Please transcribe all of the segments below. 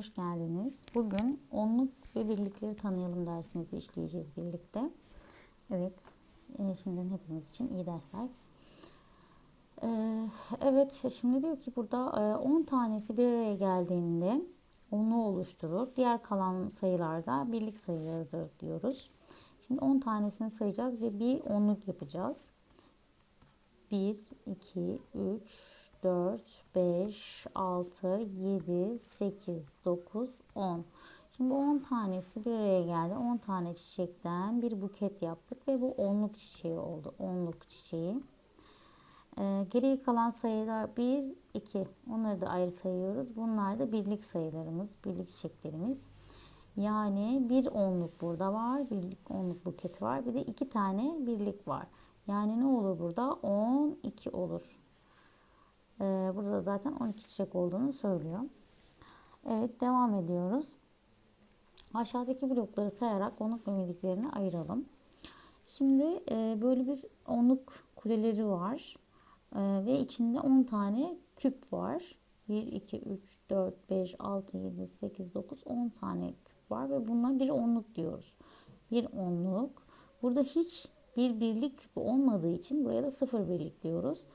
hoş geldiniz. Bugün onluk ve birlikleri tanıyalım dersimizi işleyeceğiz birlikte. Evet, e, şimdiden hepimiz için iyi dersler. E, evet, şimdi diyor ki burada e, 10 tanesi bir araya geldiğinde onu oluşturur. Diğer kalan sayılarda birlik sayılarıdır diyoruz. Şimdi 10 tanesini sayacağız ve bir onluk yapacağız. 1, 2, 3, 4, 5, 6, 7, 8, 9, 10. Şimdi bu 10 tanesi bir araya geldi. 10 tane çiçekten bir buket yaptık ve bu onluk çiçeği oldu. Onluk çiçeği. Ee, geriye kalan sayılar 1, 2. Onları da ayrı sayıyoruz. Bunlar da birlik sayılarımız, birlik çiçeklerimiz. Yani bir onluk burada var. Birlik onluk buket var. Bir de iki tane birlik var. Yani ne olur burada? 12 olur. Ee, burada da zaten 12 çiçek olduğunu söylüyor. Evet devam ediyoruz. Aşağıdaki blokları sayarak onluk ve birliklerini ayıralım. Şimdi e, böyle bir onluk kuleleri var. E, ve içinde 10 tane küp var. 1, 2, 3, 4, 5, 6, 7, 8, 9, 10 tane küp var. Ve bunlar bir onluk diyoruz. Bir onluk. Burada hiç bir birlik küpü olmadığı için buraya da sıfır birlik diyoruz.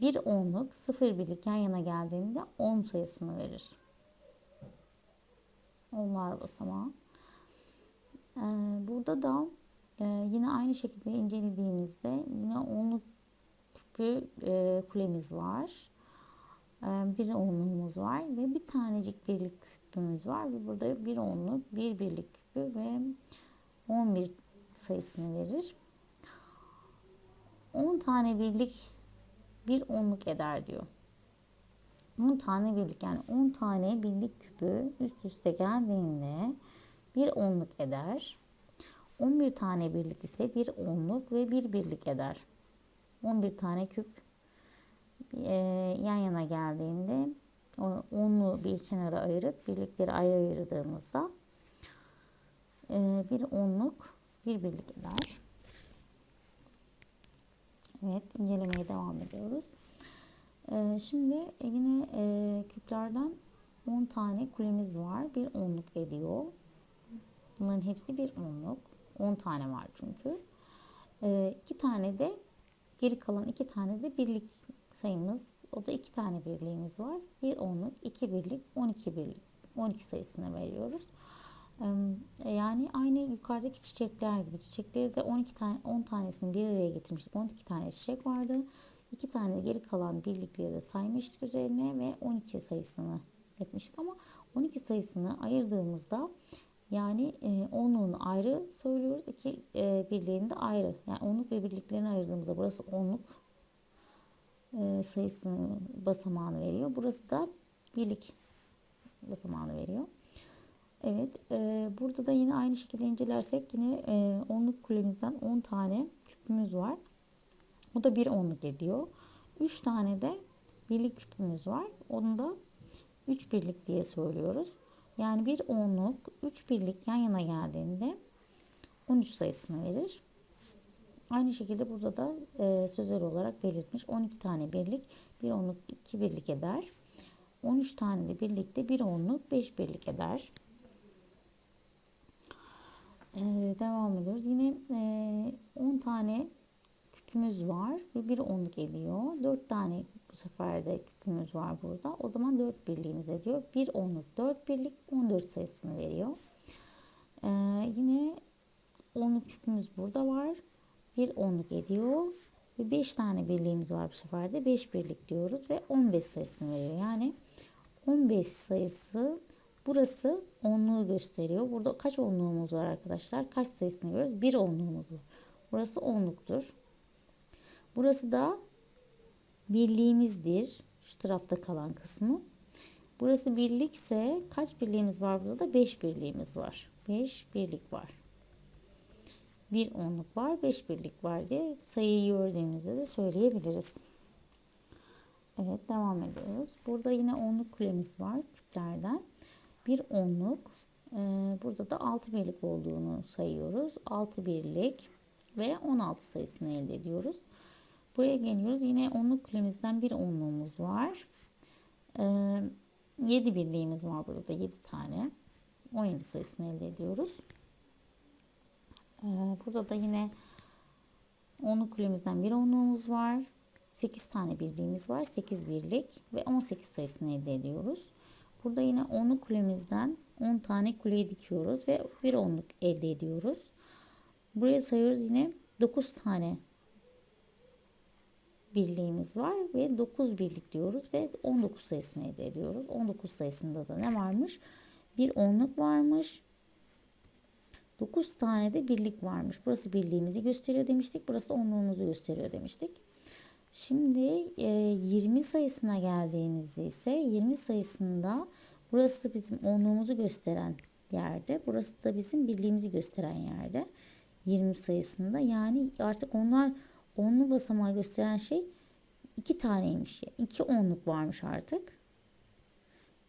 Bir onluk sıfır birlik yan yana geldiğinde 10 sayısını verir. Onlar basamağı. Ee, burada da e, yine aynı şekilde incelediğimizde yine onluk küpü e, kulemiz var. E, bir onluğumuz var ve bir tanecik birlik küpümüz var. Ve burada bir onluk, bir birlik küpü ve 11 sayısını verir. 10 tane birlik bir onluk eder diyor. 10 tane birlik yani 10 tane birlik küpü üst üste geldiğinde bir onluk eder. 11 tane birlik ise bir onluk ve bir birlik eder. 11 tane küp e, yan yana geldiğinde onlu bir kenara ayırıp birlikleri ayrı ayırdığımızda e, bir onluk bir birlik eder. Evet incelemeye devam ediyoruz. Ee, şimdi yine e, küplerden 10 tane kulemiz var. Bir onluk ediyor. Bunların hepsi bir onluk. 10 tane var çünkü. Ee, iki tane de geri kalan iki tane de birlik sayımız. O da iki tane birliğimiz var. Bir onluk, iki birlik, 12 birlik. 12 sayısını veriyoruz. Yani aynı yukarıdaki çiçekler gibi. Çiçekleri de 12 tane 10 tanesini bir araya getirmiştik. 12 tane çiçek vardı. 2 tane geri kalan birlikleri de saymıştık üzerine ve 12 sayısını etmiştik ama 12 sayısını ayırdığımızda yani e, onluğunu ayrı söylüyoruz. iki e, birliğini de ayrı. Yani onluk ve birliklerini ayırdığımızda burası onluk e, sayısını basamağını veriyor. Burası da birlik basamağını veriyor. Evet, e, burada da yine aynı şekilde incelersek yine e, onluk kulemizden 10 tane küpümüz var. O da bir onluk ediyor. 3 tane de birlik küpümüz var. Onu da 3 birlik diye söylüyoruz. Yani bir onluk 3 birlik yan yana geldiğinde 13 sayısını verir. Aynı şekilde burada da e, sözel olarak belirtmiş 12 tane birlik bir onluk 2 birlik eder. 13 tane de birlikte bir onluk 5 birlik eder. Ee, devam ediyoruz. Yine e, 10 tane küpümüz var ve bir onluk ediyor. 4 tane bu sefer de küpümüz var burada. O zaman 4 birliğimiz ediyor. Bir onluk 4 birlik 14 sayısını veriyor. Ee, yine onluk küpümüz burada var. Bir onluk ediyor. Ve 5 tane birliğimiz var bu sefer de. 5 birlik diyoruz ve 15 sayısını veriyor. Yani 15 sayısı Burası onluğu gösteriyor. Burada kaç onluğumuz var arkadaşlar? Kaç sayısını görüyoruz? Bir onluğumuz var. Burası onluktur. Burası da birliğimizdir. Şu tarafta kalan kısmı. Burası birlikse kaç birliğimiz var burada da? 5 birliğimiz var. 5 birlik var. Bir onluk var, 5 birlik var diye sayıyı gördüğümüzde de söyleyebiliriz. Evet devam ediyoruz. Burada yine onluk kulemiz var küplerden bir onluk. Ee, burada da 6 birlik olduğunu sayıyoruz. 6 birlik ve 16 sayısını elde ediyoruz. Buraya geliyoruz. Yine onluk külemizden bir onluğumuz var. Ee, 7 birliğimiz var burada 7 tane. 17 sayısını elde ediyoruz. Ee, burada da yine onluk kulemizden bir onluğumuz var. 8 tane birliğimiz var. 8 birlik ve 18 sayısını elde ediyoruz. Burada yine onluk kulemizden 10 tane kuleyi dikiyoruz ve bir onluk elde ediyoruz. Buraya sayıyoruz yine 9 tane birliğimiz var ve 9 birlik diyoruz ve 19 sayısını elde ediyoruz. 19 sayısında da ne varmış? Bir onluk varmış. 9 tane de birlik varmış. Burası birliğimizi gösteriyor demiştik. Burası onluğumuzu gösteriyor demiştik. Şimdi 20 sayısına geldiğimizde ise 20 sayısında burası bizim onluğumuzu gösteren yerde. Burası da bizim birliğimizi gösteren yerde. 20 sayısında yani artık onlar onlu basamağı gösteren şey iki taneymiş. İki onluk varmış artık.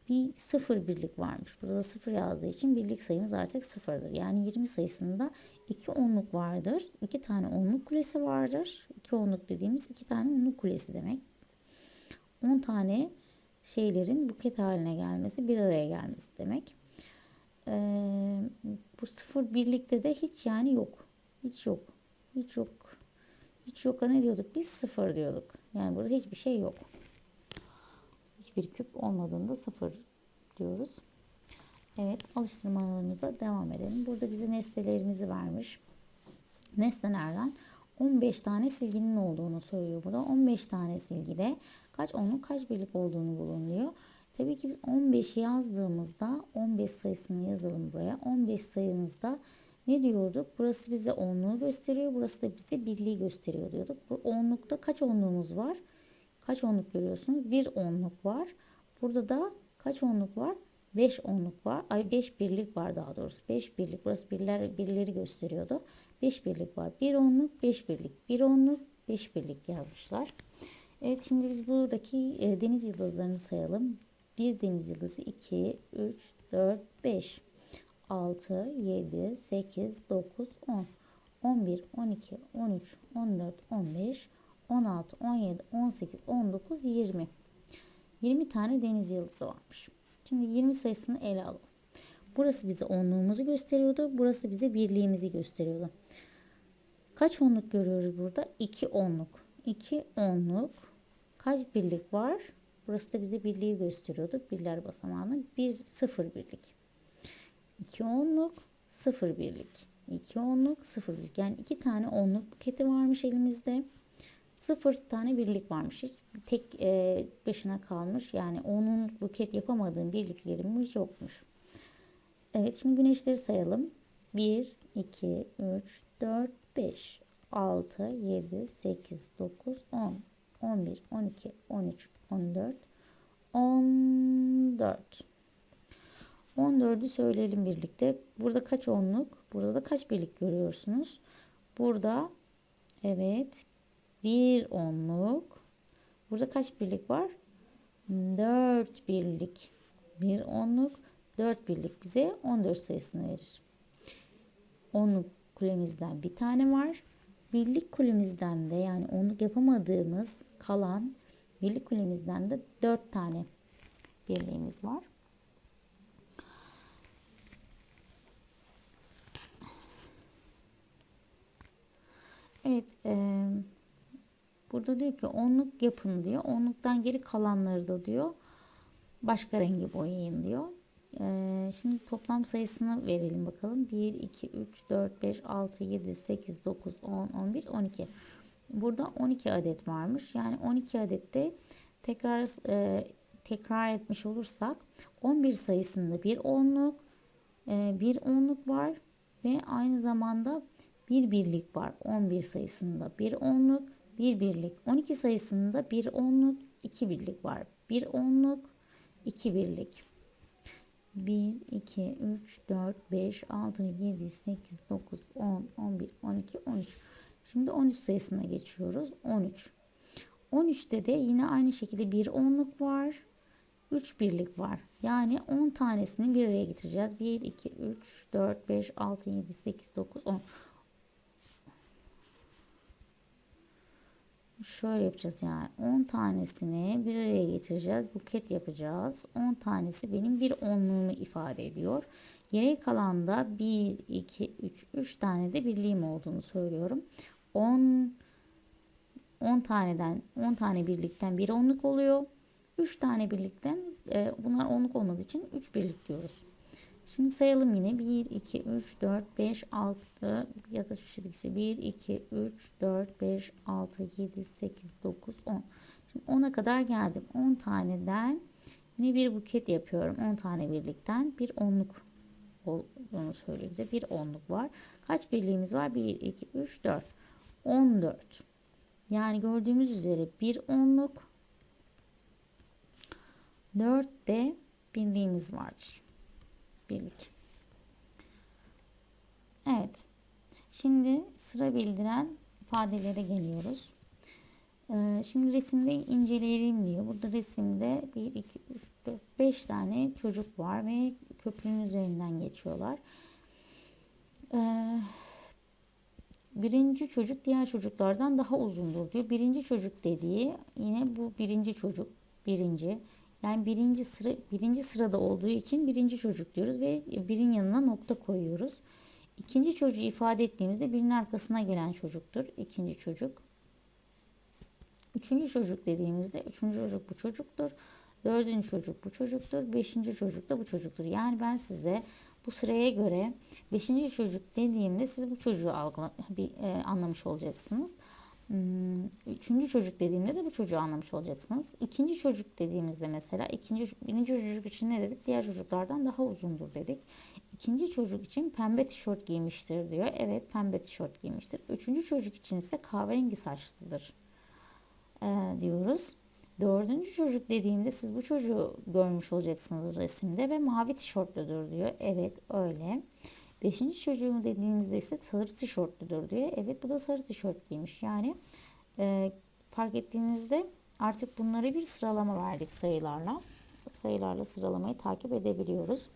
Bir sıfır birlik varmış. Burada sıfır yazdığı için birlik sayımız artık sıfırdır. Yani 20 sayısında iki onluk vardır. iki tane onluk kulesi vardır. İki onluk dediğimiz iki tane onluk kulesi demek. 10 tane şeylerin buket haline gelmesi, bir araya gelmesi demek. Ee, bu sıfır birlikte de hiç yani yok. Hiç yok. Hiç yok. Hiç yok'a ne diyorduk? Biz sıfır diyorduk. Yani burada hiçbir şey yok. Hiçbir küp olmadığında sıfır diyoruz. Evet alıştırmalarımıza devam edelim. Burada bize nesnelerimizi vermiş. Nesnelerden 15 tane silginin olduğunu söylüyor burada. 15 tane silgide kaç onluk kaç birlik olduğunu bulunuyor. Tabii ki biz 15 yazdığımızda 15 sayısını yazalım buraya. 15 sayımızda ne diyorduk? Burası bize onluğu gösteriyor. Burası da bize birliği gösteriyor diyorduk. Bu onlukta kaç onluğumuz var? Kaç onluk görüyorsunuz? Bir onluk var. Burada da kaç onluk var? 5 onluk var. Ay 5 birlik var daha doğrusu. 5 birlik. Burası birler, birleri gösteriyordu. 5 birlik var. 1 onluk, 5 birlik. 1 onluk, 5 birlik yazmışlar. Evet şimdi biz buradaki e, deniz yıldızlarını sayalım. 1 deniz yıldızı 2, 3, 4, 5. 6, 7, 8, 9, 10, 11, 12, 13, 14, 15, 16, 17, 18, 19, 20. 20 tane deniz yıldızı varmış. Şimdi 20 sayısını ele alalım. Burası bize onluğumuzu gösteriyordu. Burası bize birliğimizi gösteriyordu. Kaç onluk görüyoruz burada? 2 onluk. 2 onluk. Kaç birlik var? Burası da bize birliği gösteriyordu. Birler basamağını. 1, 0 birlik. 2 onluk, 0 birlik. 2 onluk, 0 birlik. Yani 2 tane onluk buketi varmış elimizde. 0 tane birlik varmış. Hiç tek e, başına kalmış. Yani onun buket yapamadığım birliklerim hiç yokmuş. Evet şimdi güneşleri sayalım. 1, 2, 3, 4, 5, 6, 7, 8, 9, 10, 11, 12, 13, 14, 14. 14'ü söyleyelim birlikte. Burada kaç onluk? Burada da kaç birlik görüyorsunuz? Burada evet bir onluk. Burada kaç birlik var? 4 birlik. Bir onluk 4 birlik bize 14 sayısını verir. Onluk kulemizden bir tane var. Birlik kulemizden de yani onluk yapamadığımız kalan birlik kulemizden de 4 tane birliğimiz var. Evet. E, burada diyor ki onluk yapın diyor. Onluktan geri kalanları da diyor başka rengi boyayın diyor. E, şimdi toplam sayısını verelim bakalım. 1, 2, 3, 4, 5, 6, 7, 8, 9, 10, 11, 12. Burada 12 adet varmış. Yani 12 adette tekrar e, tekrar etmiş olursak 11 sayısında bir onluk, e, bir onluk var ve aynı zamanda bir birlik var 11 sayısında bir onluk bir birlik. 12 sayısında bir onluk iki birlik var. Bir onluk iki birlik. 1 2 3 4 5 6 7 8 9 10 11 12 13 şimdi 13 sayısına geçiyoruz. 13 13'te de yine aynı şekilde bir onluk var. 3 birlik var. Yani 10 tanesini bir araya getireceğiz. 1, 2, 3, 4, 5, 6, 7, 8, 9, 10. Şöyle yapacağız yani 10 tanesini bir araya getireceğiz. Buket yapacağız. 10 tanesi benim bir onluğumu ifade ediyor. Geriye kalan da 1, 2, 3, 3 tane de birliğim olduğunu söylüyorum. 10 10 taneden 10 tane birlikten bir onluk oluyor. 3 tane birlikten e, bunlar onluk olmadığı için 3 birlik diyoruz. Şimdi sayalım yine 1, 2, 3, 4, 5, 6 ya da şu şekilde 1, 2, 3, 4, 5, 6, 7, 8, 9, 10. Şimdi 10'a kadar geldim. 10 taneden yine bir buket yapıyorum. 10 tane birlikten bir onluk olduğunu söylüyor bize. Bir onluk var. Kaç birliğimiz var? 1, 2, 3, 4. 14. Yani gördüğümüz üzere bir onluk 4 de birliğimiz vardır. Birlik. Evet. Şimdi sıra bildiren ifadelere geliyoruz. Ee, şimdi resimde inceleyelim diyor. Burada resimde 1, 2, 3, 4, 5 tane çocuk var ve köprünün üzerinden geçiyorlar. Ee, birinci çocuk diğer çocuklardan daha uzundur diyor. Birinci çocuk dediği yine bu birinci çocuk. Birinci. Yani birinci sıra birinci sırada olduğu için birinci çocuk diyoruz ve birin yanına nokta koyuyoruz. İkinci çocuğu ifade ettiğimizde birinin arkasına gelen çocuktur. İkinci çocuk. Üçüncü çocuk dediğimizde üçüncü çocuk bu çocuktur. Dördüncü çocuk bu çocuktur. Beşinci çocuk da bu çocuktur. Yani ben size bu sıraya göre beşinci çocuk dediğimde siz bu çocuğu algıla, bir, e, anlamış olacaksınız. Hmm, üçüncü çocuk dediğimde de bu çocuğu anlamış olacaksınız. İkinci çocuk dediğimizde mesela ikinci, birinci çocuk için ne dedik? Diğer çocuklardan daha uzundur dedik. İkinci çocuk için pembe tişört giymiştir diyor. Evet pembe tişört giymiştir. Üçüncü çocuk için ise kahverengi saçlıdır e, diyoruz. Dördüncü çocuk dediğimde siz bu çocuğu görmüş olacaksınız resimde ve mavi tişörtlüdür diyor. Evet öyle. Beşinci çocuğu dediğimizde ise sarı tişörtlüdür diyor. Evet bu da sarı tişört giymiş. Yani e, fark ettiğinizde artık bunlara bir sıralama verdik sayılarla. Sayılarla sıralamayı takip edebiliyoruz.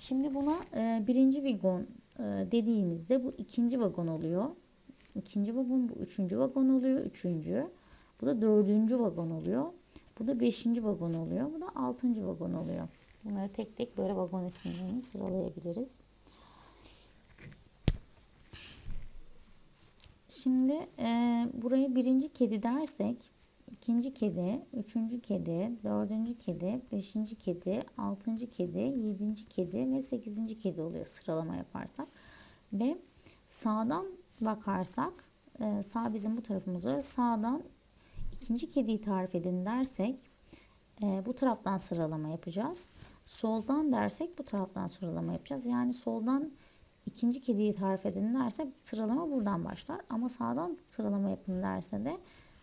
Şimdi buna e, birinci vagon e, dediğimizde bu ikinci vagon oluyor. İkinci vagon bu üçüncü vagon oluyor. Üçüncü. Bu da dördüncü vagon oluyor. Bu da beşinci vagon oluyor. Bu da altıncı vagon oluyor. Bunları tek tek böyle vagon isimlerini sıralayabiliriz. Şimdi e, buraya birinci kedi dersek ikinci kedi, üçüncü kedi, dördüncü kedi, beşinci kedi, altıncı kedi, yedinci kedi ve sekizinci kedi oluyor sıralama yaparsak. Ve sağdan bakarsak e, sağ bizim bu tarafımız var. Sağdan ikinci kediyi tarif edin dersek e, bu taraftan sıralama yapacağız. Soldan dersek bu taraftan sıralama yapacağız. Yani soldan ikinci kediyi tarif edin derse sıralama buradan başlar. Ama sağdan sıralama yapın derse de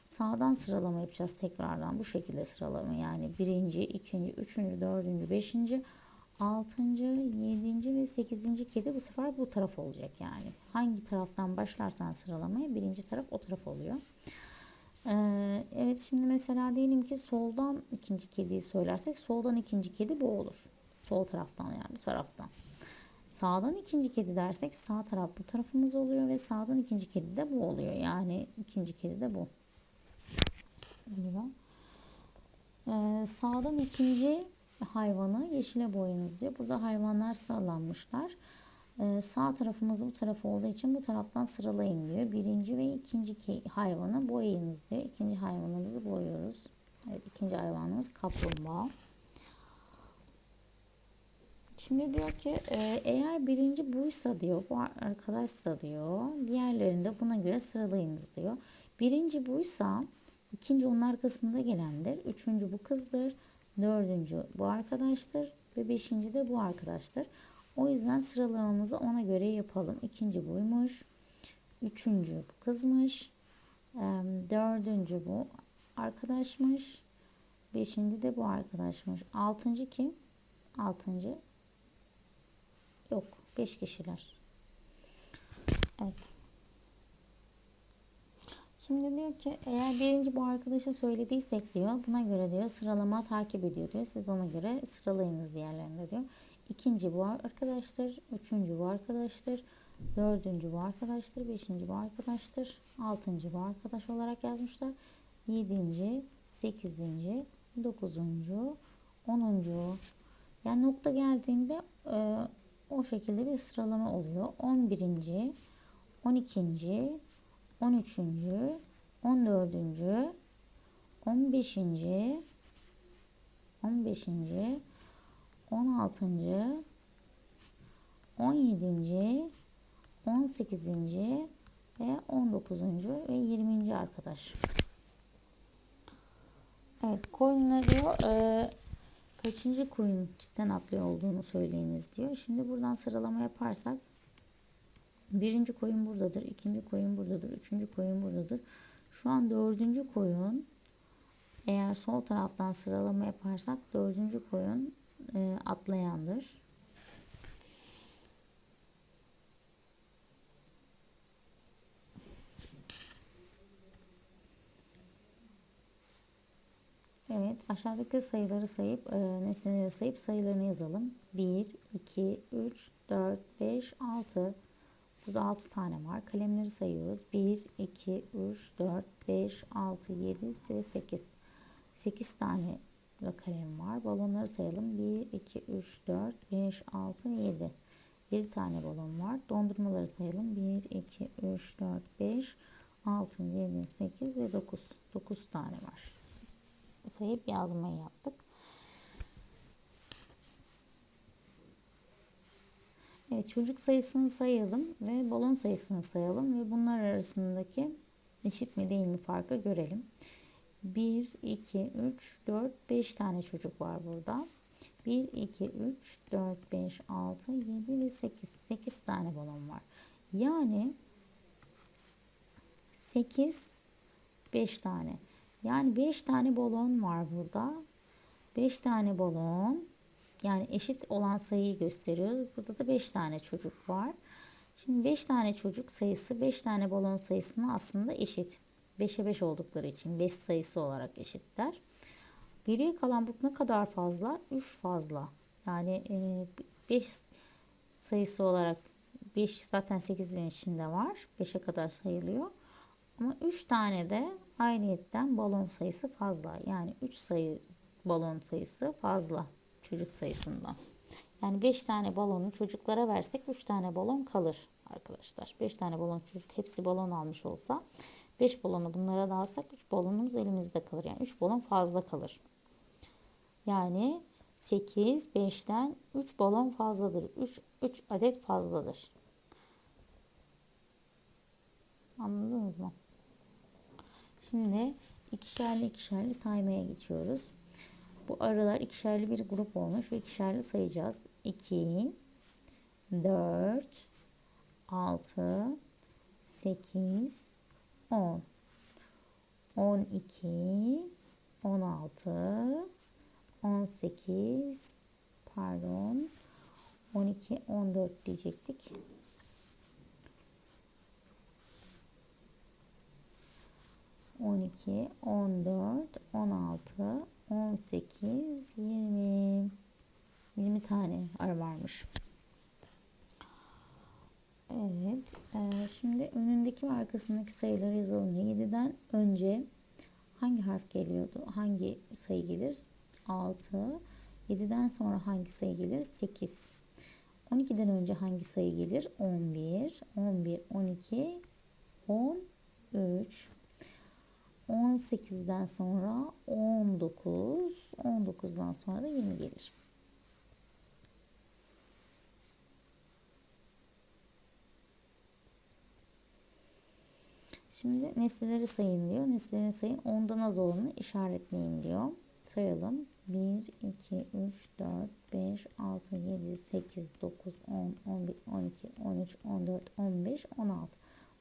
sağdan sıralama yapacağız tekrardan. Bu şekilde sıralama yani birinci, ikinci, üçüncü, dördüncü, beşinci, altıncı, yedinci ve sekizinci kedi bu sefer bu taraf olacak yani. Hangi taraftan başlarsan sıralamaya birinci taraf o taraf oluyor. Ee, evet şimdi mesela diyelim ki soldan ikinci kediyi söylersek soldan ikinci kedi bu olur. Sol taraftan yani bu taraftan. Sağdan ikinci kedi dersek sağ taraf bu tarafımız oluyor ve sağdan ikinci kedi de bu oluyor. Yani ikinci kedi de bu. Ee, sağdan ikinci hayvanı yeşile boyayınız diyor. Burada hayvanlar sıralanmışlar. Ee, sağ tarafımız bu taraf olduğu için bu taraftan sıralayın diyor. Birinci ve ikinci hayvanı boyayınız diyor. İkinci hayvanımızı boyuyoruz. Evet, ikinci hayvanımız kaplumbağa. Şimdi diyor ki e, eğer birinci buysa diyor bu arkadaşsa diyor diğerlerinde buna göre sıralayınız diyor. Birinci buysa ikinci onun arkasında gelendir. Üçüncü bu kızdır. Dördüncü bu arkadaştır. Ve beşinci de bu arkadaştır. O yüzden sıralamamızı ona göre yapalım. İkinci buymuş. Üçüncü bu kızmış. Dördüncü bu arkadaşmış. Beşinci de bu arkadaşmış. Altıncı kim? Altıncı yok. Beş kişiler. Evet. Şimdi diyor ki eğer birinci bu arkadaşa söylediysek diyor buna göre diyor sıralama takip ediyor diyor. Siz ona göre sıralayınız diğerlerinde diyor. İkinci bu arkadaştır. Üçüncü bu arkadaştır. Dördüncü bu arkadaştır. Beşinci bu arkadaştır. Altıncı bu arkadaş olarak yazmışlar. Yedinci, sekizinci, dokuzuncu, onuncu. Yani nokta geldiğinde e, o şekilde bir sıralama oluyor. On birinci, on ikinci, on üçüncü, on dördüncü, on beşinci, on beşinci, on altıncı, on yedinci, 18. ve 19. ve 20. arkadaş. Evet koyunla diyor e, kaçıncı koyun cidden atlıyor olduğunu söyleyiniz diyor. Şimdi buradan sıralama yaparsak birinci koyun buradadır, ikinci koyun buradadır, üçüncü koyun buradadır. Şu an dördüncü koyun eğer sol taraftan sıralama yaparsak dördüncü koyun e, atlayandır. Evet aşağıdaki sayıları sayıp e, nesneleri sayıp sayılarını yazalım. 1, 2, 3, 4, 5, 6. Burada 6 tane var. Kalemleri sayıyoruz. 1, 2, 3, 4, 5, 6, 7 ve 8. 8 tane da kalem var. Balonları sayalım. 1, 2, 3, 4, 5, 6 ve 7. 7 tane balon var. Dondurmaları sayalım. 1, 2, 3, 4, 5, 6, 7, 8 ve 9. 9 tane var sayıp yazmayı yaptık. Evet çocuk sayısını sayalım ve balon sayısını sayalım ve bunlar arasındaki eşit mi değil mi farkı görelim. 1, 2, 3, 4, 5 tane çocuk var burada. 1, 2, 3, 4, 5, 6, 7 ve 8. 8 tane balon var. Yani 8, 5 tane. Yani 5 tane balon var burada. 5 tane balon yani eşit olan sayıyı gösteriyor. Burada da 5 tane çocuk var. Şimdi 5 tane çocuk sayısı 5 tane balon sayısına aslında eşit. 5'e 5 oldukları için 5 sayısı olarak eşitler. Geriye kalan bu ne kadar fazla? 3 fazla. Yani 5 e, sayısı olarak 5 zaten 8'in içinde var. 5'e kadar sayılıyor. Ama 3 tane de ayrıyetten balon sayısı fazla. Yani 3 sayı balon sayısı fazla çocuk sayısından. Yani 5 tane balonu çocuklara versek 3 tane balon kalır arkadaşlar. 5 tane balon çocuk hepsi balon almış olsa 5 balonu bunlara dağıtsak 3 balonumuz elimizde kalır. Yani 3 balon fazla kalır. Yani 8 5'ten 3 balon fazladır. 3 3 adet fazladır. Anladınız mı? Şimdi ikişerli ikişerli saymaya geçiyoruz. Bu aralar ikişerli bir grup olmuş ve ikişerli sayacağız. 2, 4, 6, 8, 10, 12, 16, 18, pardon, 12, 14 diyecektik. 12, 14, 16, 18, 20. 20 tane arı varmış. Evet. E, şimdi önündeki ve arkasındaki sayıları yazalım. 7'den önce hangi harf geliyordu? Hangi sayı gelir? 6. 7'den sonra hangi sayı gelir? 8. 12'den önce hangi sayı gelir? 11. 11, 12, 13. 18'den sonra 19, 19'dan sonra da 20 gelir. Şimdi nesneleri sayın diyor. Nesneleri sayın. Ondan az olanı işaretleyin diyor. Sayalım. 1, 2, 3, 4, 5, 6, 7, 8, 9, 10, 11, 12, 13, 14, 15, 16.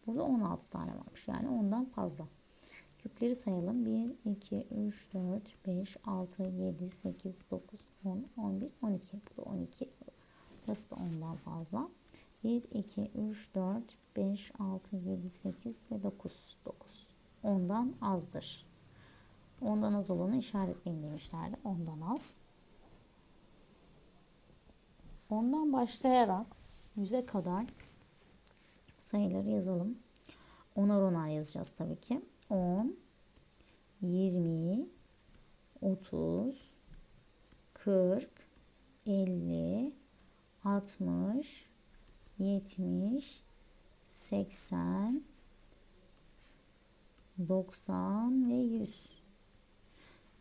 Burada 16 tane varmış. Yani ondan fazla. Küpleri sayalım. 1, 2, 3, 4, 5, 6, 7, 8, 9, 10, 11, 12. Bu da 12. Burası da ondan fazla. 1, 2, 3, 4, 5, 6, 7, 8 ve 9. 9. Ondan azdır. Ondan az olanı işaretleyin demişlerdi. Ondan az. Ondan başlayarak 100'e kadar sayıları yazalım. Onar onar yazacağız tabii ki. 10, 20, 30, 40, 50, 60, 70, 80, 90 ve 100.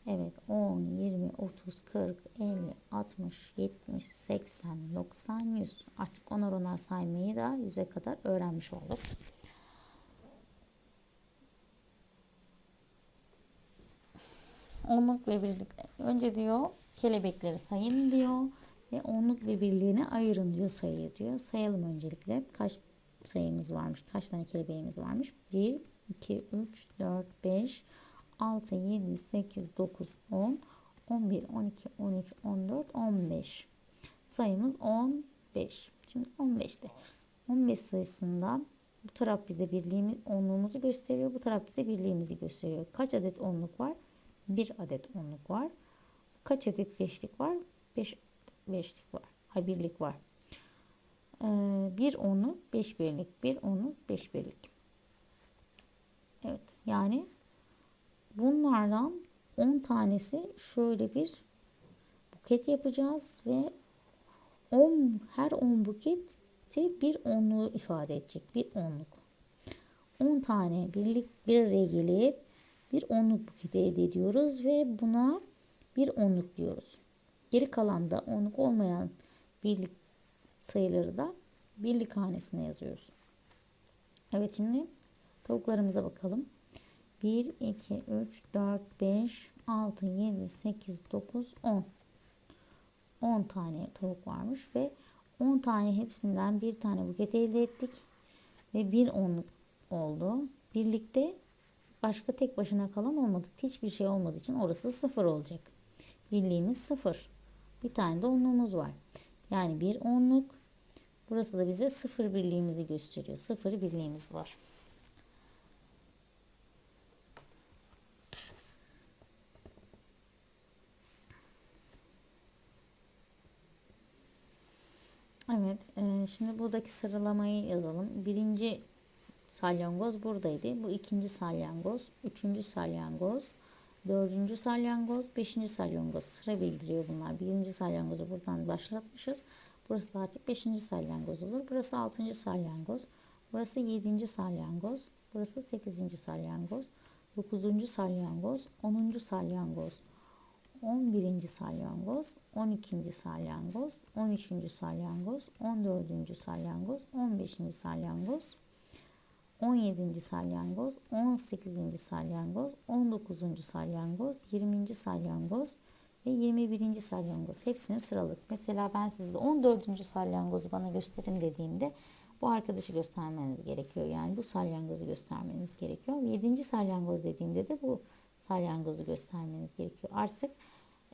Evet 10, 20, 30, 40, 50, 60, 70, 80, 90, 100. Artık onar onar saymayı da 100'e kadar öğrenmiş olduk. Onluk ve birlik. Önce diyor kelebekleri sayın diyor ve onluk ve birliğine ayırın diyor sayı diyor. Sayalım öncelikle kaç sayımız varmış, kaç tane kelebeğimiz varmış. 1, 2, 3, 4, 5, 6, 7, 8, 9, 10, 11, 12, 13, 14, 15. Sayımız 15. Şimdi 15'te. 15 sayısında bu taraf bize birliğimiz, onluğumuzu gösteriyor. Bu taraf bize birliğimizi gösteriyor. Kaç adet onluk var? 1 adet onluk var. Kaç adet beşlik var? 5 beşlik var. Ha birlik var. Ee, bir onluk, 5 birlik. Bir onluk, 5 birlik. Evet. Yani bunlardan 10 tanesi şöyle bir buket yapacağız ve 10 her 10 buketi bir onluğu ifade edecek. Bir onluk. 10 tane birlik bir araya gelip bir onluk buketi elde ediyoruz ve buna bir onluk diyoruz. Geri kalan da onluk olmayan birlik sayıları da birlik hanesine yazıyoruz. Evet şimdi tavuklarımıza bakalım. 1, 2, 3, 4, 5, 6, 7, 8, 9, 10. 10 tane tavuk varmış ve 10 tane hepsinden bir tane buket elde ettik. Ve bir onluk oldu. Birlikte başka tek başına kalan olmadık. Hiçbir şey olmadığı için orası sıfır olacak. Birliğimiz sıfır. Bir tane de onluğumuz var. Yani bir onluk. Burası da bize sıfır birliğimizi gösteriyor. Sıfır birliğimiz var. Evet, e, şimdi buradaki sıralamayı yazalım. Birinci salyangoz buradaydı. Bu ikinci salyangoz, üçüncü salyangoz, dördüncü salyangoz, beşinci salyangoz. Sıra bildiriyor bunlar. Birinci salyangozu buradan başlatmışız. Burası da artık beşinci salyangoz olur. Burası altıncı salyangoz. Burası yedinci salyangoz. Burası sekizinci salyangoz. Dokuzuncu salyangoz. Onuncu salyangoz. 11. salyangoz, 12. salyangoz, 13. salyangoz, 14. salyangoz, 15. salyangoz, 17. salyangoz, 18. salyangoz, 19. salyangoz, 20. salyangoz ve 21. salyangoz. Hepsini sıraladık. Mesela ben size 14. salyangozu bana gösterin dediğimde bu arkadaşı göstermeniz gerekiyor. Yani bu salyangozu göstermeniz gerekiyor. 7. salyangoz dediğimde de bu salyangozu göstermeniz gerekiyor. Artık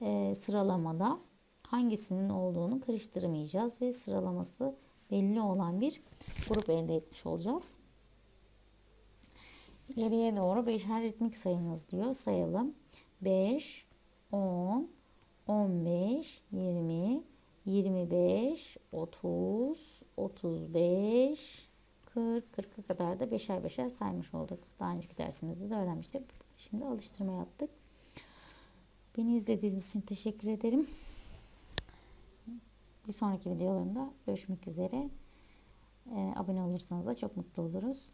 e, sıralamada hangisinin olduğunu karıştırmayacağız ve sıralaması belli olan bir grup elde etmiş olacağız. Geriye doğru beşer ritmik sayınız diyor. Sayalım. 5, 10, 15, 20, 25, 30, 35, 40, 40'a kadar da beşer beşer saymış olduk. Daha önceki dersimizde de öğrenmiştik. Şimdi alıştırma yaptık. Beni izlediğiniz için teşekkür ederim. Bir sonraki videolarımda görüşmek üzere. Ee, abone olursanız da çok mutlu oluruz.